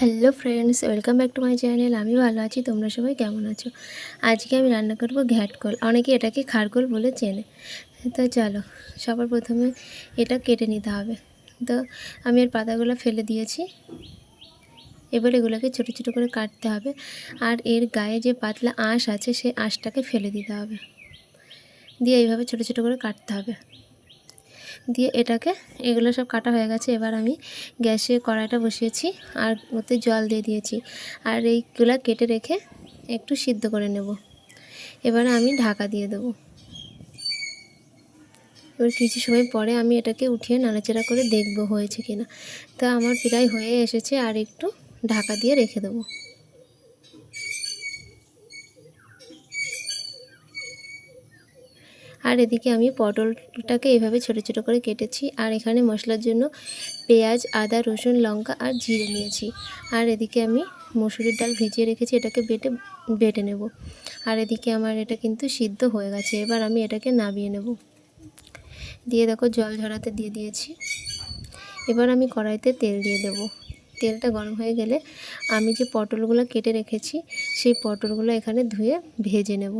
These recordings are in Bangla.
Hello friends welcome back to my channel আমি ভালো আছি। তোমরা সবাই কেমন আছো? আজকে আমি রান্না করব ঘ্যাটকল। অনেকে এটাকে খারকোল বলে চেনে। তো চলো, সবার প্রথমে এটা কেটে নিতে হবে। তো আমি এর পাতাগুলো ফেলে দিয়েছি। এবার এগুলোকে ছোটো ছোটো করে কাটতে হবে। আর এর গায়ে যে পাতলা আঁশ আছে সেই আঁশটাকে ফেলে দিতে হবে। দিয়ে এইভাবে ছোটো ছোটো করে কাটতে হবে। দিয়ে এটাকে, এগুলো সব কাটা হয়ে গেছে। এবার আমি গ্যাসে কড়াইটা বসিয়েছি আর ওতে জল দিয়ে দিয়েছি। আর এইগুলো কেটে রেখে একটু সিদ্ধ করে নেব। এবারে আমি ঢাকা দিয়ে দেবো। এবার কিছু সময় পরে আমি এটাকে উঠিয়ে নাড়াচাড়া করে দেখব হয়েছে কিনা। তা আমার প্রায় হয়ে এসেছে আর একটু ঢাকা দিয়ে রেখে দেবো। আর এদিকে আমি পটলটাকে এভাবে ছোটো ছোটো করে কেটেছি। আর এখানে মশলার জন্য পেঁয়াজ, আদা, রসুন, লঙ্কা আর জিরে নিয়েছি। আর এদিকে আমি মসুরির ডাল ভিজিয়ে রেখেছি, এটাকে বেটে বেটে নেব। আর এদিকে আমার এটা কিন্তু সিদ্ধ হয়ে গেছে, এবার আমি এটাকে নামিয়ে নেব। দিয়ে দেখো জল ঝরাতে দিয়ে দিয়েছি। এবার আমি কড়াইতে তেল দিয়ে দেব। তেলটা গরম হয়ে গেলে আমি যে পটলগুলো কেটে রেখেছি, সেই পটলগুলো এখানে ধুয়ে ভেজে নেব।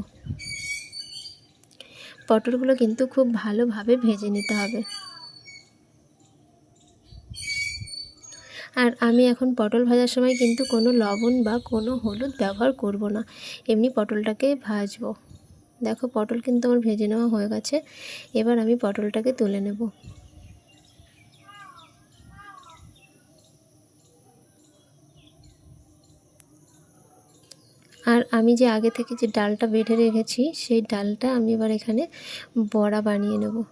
পটলগুলো কিন্তু খুব ভালোভাবে ভেজে নিতে হবে। আর আমি এখন পটল ভাজার সময় কিন্তু কোনো লবণ বা কোনো হলুদ ব্যবহার করব না, এমনি পটলটাকে ভাজবো। দেখো, পটল কিন্তু আমার ভেজে নেওয়া হয়ে গেছে। এবার আমি পটলটাকে তুলে নেব। আর আমি যে আগে থেকে যে ডালটা বেঁধে রেখেছি, সেই ডালটা আমি এবার এখানে বড়া বানিয়ে নেব।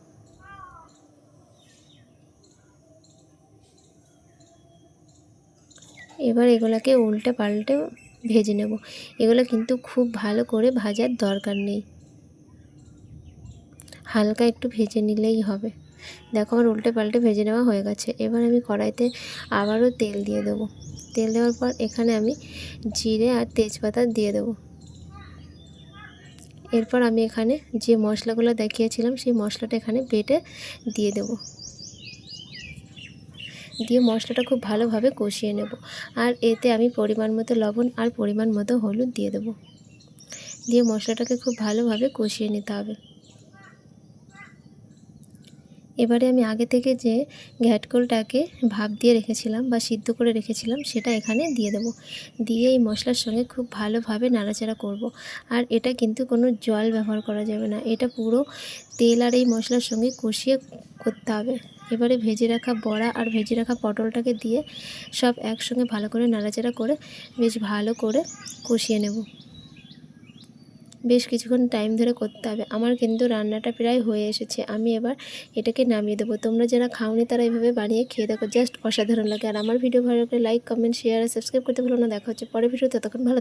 এবার এগুলোকে উল্টে পাল্টে ভেজে নেব। এগুলো কিন্তু খুব ভালো করে ভাজার দরকার নেই। হালকা একটু ভেজে নিলেই হবে। দেখো আমার উল্টে পাল্টে ভেজে নেওয়া হয়ে গেছে। এবার আমি কড়াইতে আবারও তেল দিয়ে দেবো। তেল দেওয়ার পর এখানে আমি জিরে আর তেজপাতা দিয়ে দেবো। এরপর আমি এখানে যে মশলাগুলো দেখিয়েছিলাম, সেই মশলাটা এখানে বেটে দিয়ে দেবো। দিয়ে মশলাটা খুব ভালোভাবে কষিয়ে নেব। আর এতে আমি পরিমাণ মতো লবণ আর পরিমাণ মতো হলুদ দিয়ে দেবো। দিয়ে মশলাটাকে খুব ভালোভাবে কষিয়ে নিতে হবে। এবারে আমি আগে থেকে যে ঘ্যাটকোলটাকে ভাপ দিয়ে রেখেছিলাম বা সিদ্ধ করে রেখেছিলাম সেটা এখানে দিয়ে দেবো। দিয়ে এই মশলার সঙ্গে খুব ভালোভাবে নাড়াচাড়া করব। আর এটা কিন্তু কোনো জল ব্যবহার করা যাবে না। এটা পুরো তেল আর এই মশলার সঙ্গে কষিয়ে করতে হবে। এবারে ভেজে রাখা বড়া আর ভেজে রাখা পটলটাকে দিয়ে সব একসঙ্গে ভালো করে নাড়াচাড়া করে বেশ ভালো করে কষিয়ে নেব। বেশ কিছুক্ষণ টাইম ধরে করতে হবে। আমার কিন্তু রান্নাটা প্রায় হয়ে এসেছে। আমি এবার এটাকে নামিয়ে দেবো। তোমরা যারা খাওনি তারা এইভাবে বানিয়ে খেয়ে দেখো। জাস্ট অসাধারণ লাগে। আর আমার ভিডিও ভালো লাগলে লাইক কমেন্ট শেয়ার আর সাবস্ক্রাইব করতে ভালো না। দেখা হচ্ছে পরে ভিডিও ততক্ষণ ভালো